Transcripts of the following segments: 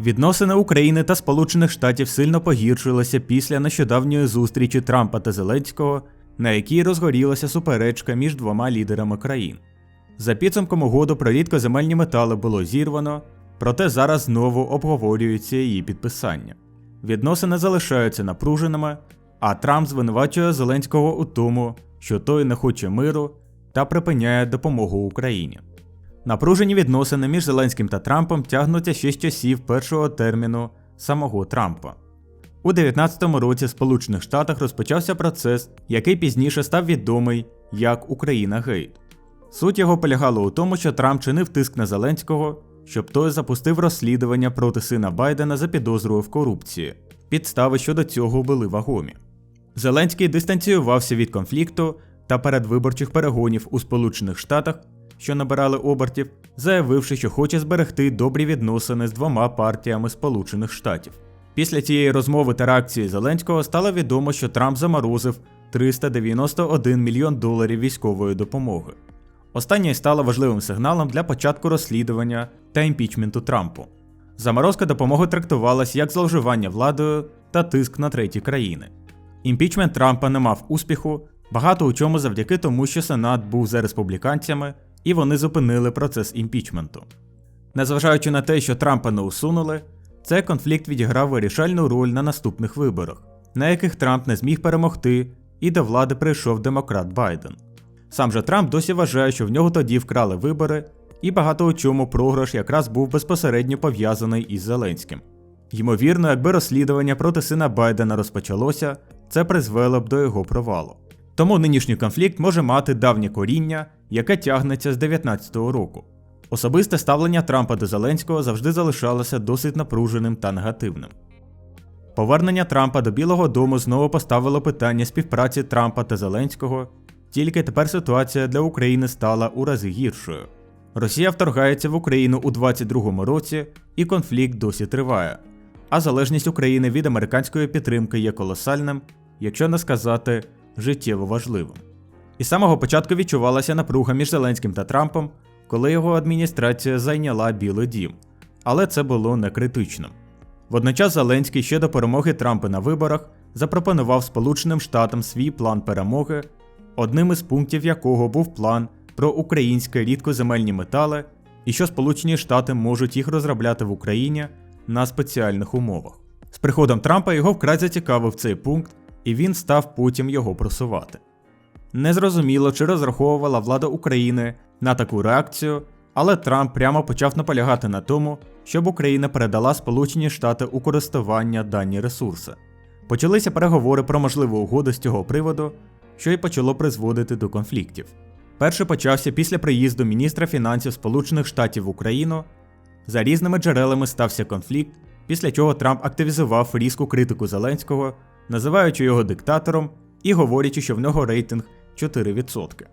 Відносини України та Сполучених Штатів сильно погіршилися після нещодавньої зустрічі Трампа та Зеленського, на якій розгорілася суперечка між двома лідерами країн. За підсумком угоду про рідкоземельні метали було зірвано, проте зараз знову обговорюється її підписання. Відносини залишаються напруженими, а Трамп звинувачує Зеленського у тому, що той не хоче миру та припиняє допомогу Україні. Напружені відносини між Зеленським та Трампом тягнуться ще з часів першого терміну самого Трампа. У 19-му році в Сполучених Штатах розпочався процес, який пізніше став відомий як Україна Гейт. Суть його полягала у тому, що Трамп чинив тиск на Зеленського, щоб той запустив розслідування проти сина Байдена за підозрою в корупції. Підстави щодо цього були вагомі. Зеленський дистанціювався від конфлікту та передвиборчих перегонів у Сполучених Штатах, що набирали обертів, заявивши, що хоче зберегти добрі відносини з двома партіями Сполучених Штатів. Після цієї розмови та реакції Зеленського стало відомо, що Трамп заморозив 391 мільйон доларів військової допомоги. Останнє стало важливим сигналом для початку розслідування та імпічменту Трампу. Заморозка допомоги трактувалась як зловживання владою та тиск на треті країни. Імпічмент Трампа не мав успіху, багато у чому завдяки тому, що Сенат був за республіканцями і вони зупинили процес імпічменту. Незважаючи на те, що Трампа не усунули, цей конфлікт відіграв вирішальну роль на наступних виборах, на яких Трамп не зміг перемогти, і до влади прийшов демократ Байден. Сам же Трамп досі вважає, що в нього тоді вкрали вибори, і багато у чому програш якраз був безпосередньо пов'язаний із Зеленським. Ймовірно, якби розслідування проти сина Байдена розпочалося, це призвело б до його провалу. Тому нинішній конфлікт може мати давнє коріння, яке тягнеться з 19-го року. Особисте ставлення Трампа до Зеленського завжди залишалося досить напруженим та негативним. Повернення Трампа до Білого Дому знову поставило питання співпраці Трампа та Зеленського, тільки тепер ситуація для України стала у рази гіршою. Росія вторгається в Україну у 22-му році, і конфлікт досі триває. А залежність України від американської підтримки є колосальним, якщо не сказати життєво важливим. І з самого початку відчувалася напруга між Зеленським та Трампом, коли його адміністрація зайняла Білий Дім, але це було не критичним. Водночас Зеленський ще до перемоги Трампа на виборах запропонував Сполученим Штатам свій план перемоги, одним із пунктів якого був план про українські рідкоземельні метали і що Сполучені Штати можуть їх розробляти в Україні на спеціальних умовах. З приходом Трампа його вкрай зацікавив цей пункт, і він став потім його просувати. Незрозуміло, чи розраховувала влада України на таку реакцію, але Трамп прямо почав наполягати на тому, щоб Україна передала Сполучені Штати у користування дані ресурси. Почалися переговори про можливу угоду з цього приводу, що й почало призводити до конфліктів. Перший почався після приїзду міністра фінансів Сполучених Штатів в Україну. За різними джерелами стався конфлікт, після чого Трамп активізував різку критику Зеленського, називаючи його диктатором і говорячи, що в нього рейтинг 4%.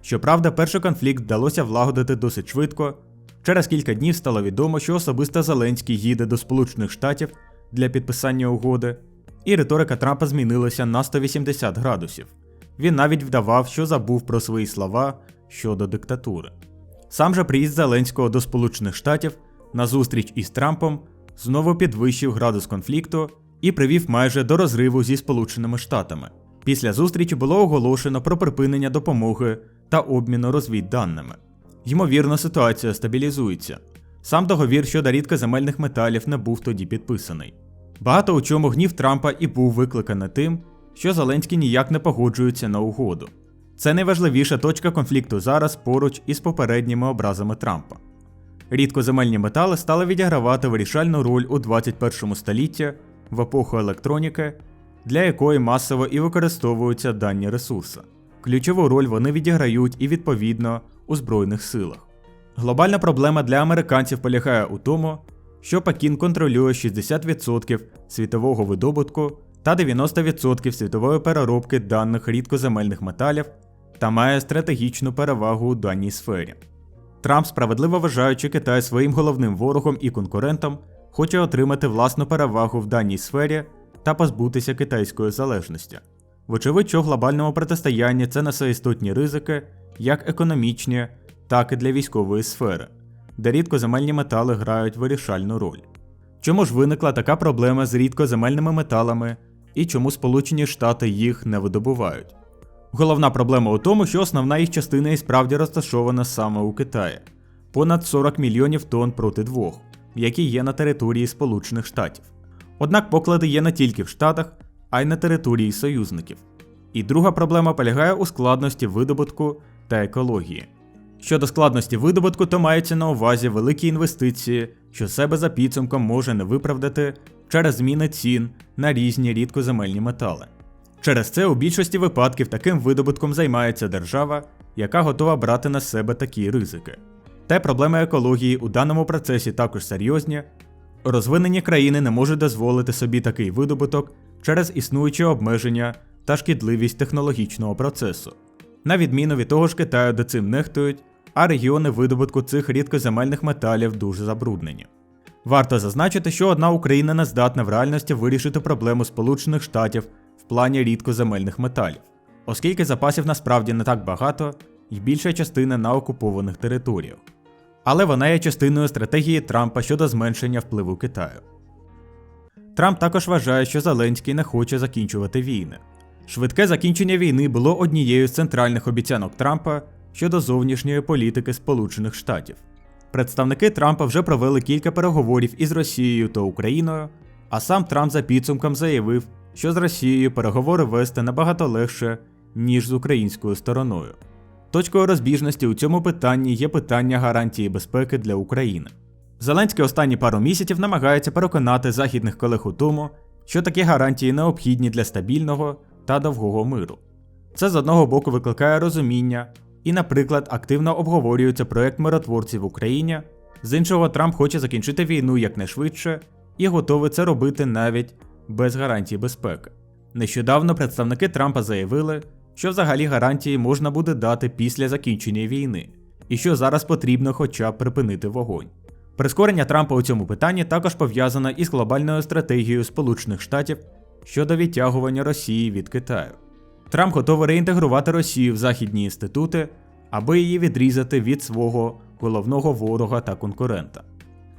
Щоправда, перший конфлікт вдалося влагодити досить швидко. Через кілька днів стало відомо, що особисто Зеленський їде до Сполучених Штатів для підписання угоди, і риторика Трампа змінилася на 180 градусів. Він навіть вдавав, що забув про свої слова щодо диктатури. Сам же приїзд Зеленського до Сполучених Штатів на зустріч із Трампом знову підвищив градус конфлікту і привів майже до розриву зі Сполученими Штатами. Після зустрічі було оголошено про припинення допомоги та обміну розвідданими. Ймовірно, ситуація стабілізується. Сам договір щодо рідкоземельних металів не був тоді підписаний. Багато у чому гнів Трампа і був викликаний тим, що Зеленський ніяк не погоджується на угоду. Це найважливіша точка конфлікту зараз поруч із попередніми образами Трампа. Рідкоземельні метали стали відігравати вирішальну роль у 21 столітті в епоху електроніки, для якої масово і використовуються дані ресурси. Ключову роль вони відіграють і відповідно у Збройних силах. Глобальна проблема для американців полягає у тому, що Пекін контролює 60% світового видобутку та 90% світової переробки даних рідкоземельних металів та має стратегічну перевагу у даній сфері. Трамп, справедливо вважаючи Китай своїм головним ворогом і конкурентом, хоче отримати власну перевагу в даній сфері та позбутися китайської залежності. Вочевидь, що глобальному протистоянні це несе істотні ризики, як економічні, так і для військової сфери, де рідкоземельні метали грають вирішальну роль. Чому ж виникла така проблема з рідкоземельними металами і чому Сполучені Штати їх не видобувають? Головна проблема у тому, що основна їх частина і справді розташована саме у Китаї понад 40 мільйонів тонн проти двох, які є на території Сполучених Штатів. Однак поклади є не тільки в Штатах, а й на території союзників. І друга проблема полягає у складності видобутку та екології. Щодо складності видобутку, то мається на увазі великі інвестиції, що себе за підсумком може не виправдати через зміни цін на різні рідкоземельні метали. Через це у більшості випадків таким видобутком займається держава, яка готова брати на себе такі ризики. Та проблеми екології у даному процесі також серйозні. Розвинені країни не можуть дозволити собі такий видобуток через існуючі обмеження та шкідливість технологічного процесу. На відміну від того ж Китаю, де цим нехтують, а регіони видобутку цих рідкоземельних металів дуже забруднені. Варто зазначити, що одна Україна не здатна в реальності вирішити проблему Сполучених Штатів в плані рідкоземельних металів, оскільки запасів насправді не так багато і більша частина на окупованих територіях. Але вона є частиною стратегії Трампа щодо зменшення впливу Китаю. Трамп також вважає, що Зеленський не хоче закінчувати війни. Швидке закінчення війни було однією з центральних обіцянок Трампа щодо зовнішньої політики Сполучених Штатів. Представники Трампа вже провели кілька переговорів із Росією та Україною, а сам Трамп за підсумком заявив, що з Росією переговори вести набагато легше, ніж з українською стороною. Точкою розбіжності у цьому питанні є питання гарантії безпеки для України. Зеленський останні пару місяців намагається переконати західних колег у тому, що такі гарантії необхідні для стабільного та довгого миру. Це з одного боку викликає розуміння і, наприклад, активно обговорюється проект миротворців в Україні, з іншого Трамп хоче закінчити війну якнайшвидше і готовий це робити навіть без гарантій безпеки. Нещодавно представники Трампа заявили, що взагалі гарантії можна буде дати після закінчення війни, і що зараз потрібно хоча б припинити вогонь. Прискорення Трампа у цьому питанні також пов'язане із глобальною стратегією Сполучених Штатів щодо відтягування Росії від Китаю. Трамп готовий реінтегрувати Росію в західні інститути, аби її відрізати від свого головного ворога та конкурента.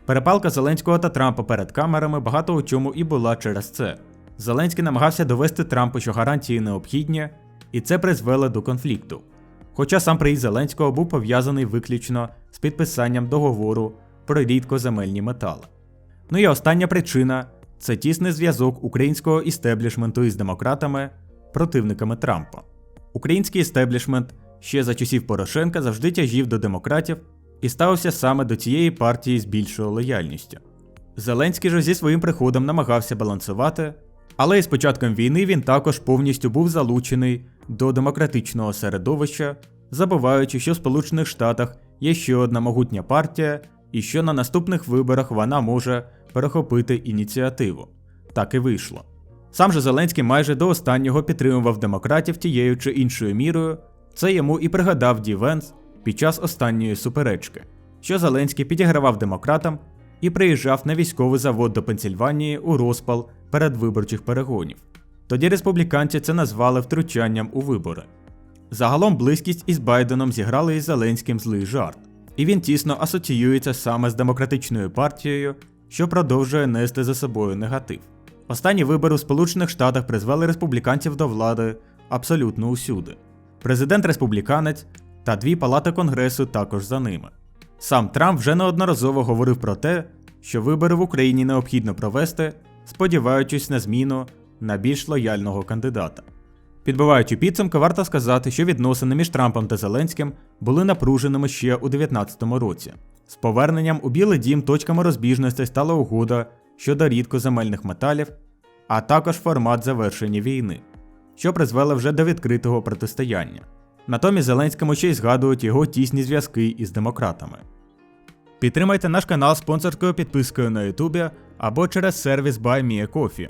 Перепалка Зеленського та Трампа перед камерами багато у чому і була через це. Зеленський намагався довести Трампу, що гарантії необхідні, і це призвело до конфлікту. Хоча сам приїзд Зеленського був пов'язаний виключно з підписанням договору про рідкоземельні метали. Ну і остання причина це тісний зв'язок українського істеблішменту із демократами, противниками Трампа. Український істеблішмент ще за часів Порошенка завжди тяжів до демократів і ставився саме до цієї партії з більшою лояльністю. Зеленський же зі своїм приходом намагався балансувати, але із початком війни він також повністю був залучений до демократичного середовища, забуваючи, що в Сполучених Штатах є ще одна могутня партія, і що на наступних виборах вона може перехопити ініціативу. Так і вийшло. Сам же Зеленський майже до останнього підтримував демократів тією чи іншою мірою, це йому і пригадав Ді Венс під час останньої суперечки, що Зеленський підігравав демократам і приїжджав на військовий завод до Пенсільванії у розпал передвиборчих перегонів. Тоді республіканці це назвали втручанням у вибори. Загалом близькість із Байденом зіграли із Зеленським злий жарт, і він тісно асоціюється саме з демократичною партією, що продовжує нести за собою негатив. Останні вибори у Сполучених Штатах призвели республіканців до влади абсолютно усюди. Президент республіканець та дві палати Конгресу також за ними. Сам Трамп вже неодноразово говорив про те, що вибори в Україні необхідно провести, сподіваючись на зміну на більш лояльного кандидата. Підбиваючи підсумки, варто сказати, що відносини між Трампом та Зеленським були напруженими ще у 2019 році. З поверненням у Білий Дім точками розбіжностей стала угода щодо рідкоземельних металів, а також формат завершення війни, що призвело вже до відкритого протистояння. Натомість Зеленському ще й згадують його тісні зв'язки із демократами. Підтримайте наш канал спонсорською підпискою на Ютубі або через сервіс BuyMeACoffee.